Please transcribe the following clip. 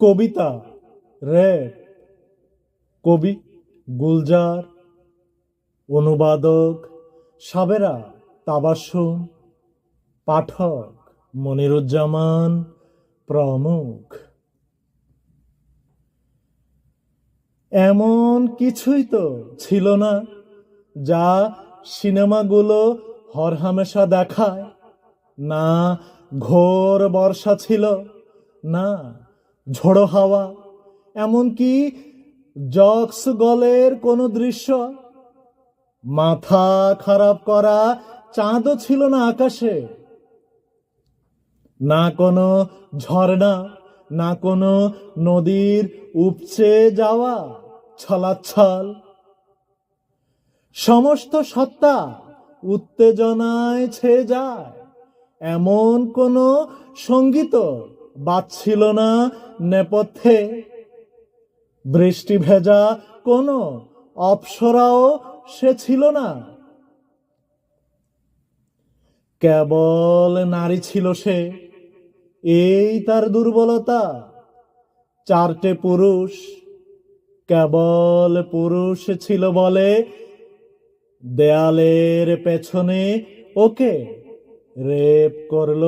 কবিতা rap কবি, গুলজার, অনুবাদক, সাবেরা, তাবাসুম, পাঠক, মনিরুজ্জামান, প্রমুখ। এমন কিছুই তো ছিল না যা সিনেমাগুলো হরহামেশা দেখায়। না ঘোর বর্ষা ছিল, না ঝোড়ো হাওয়া, এমনকি জক্স গলের কোনো দৃশ্য। মাথা খারাপ করা চাঁদও ছিল না আকাশে। না কোনো ঝর্ণা, না কোনো নদীর উপচে যাওয়া ছলাচ্ছল। সমস্ত সত্তা উত্তেজনায় ছেয়ে যায়, এমন কোনো সংগীত বাজছিল না নেপথ্যে। বৃষ্টি ভেজা কোনো অপ্সরাও সে ছিল না। কেবল নারী ছিল সে, এই তার দুর্বলতা। চারটে পুরুষ, কেবল পুরুষ ছিল বলে দেয়ালের পেছনে ওকে রেপ করল।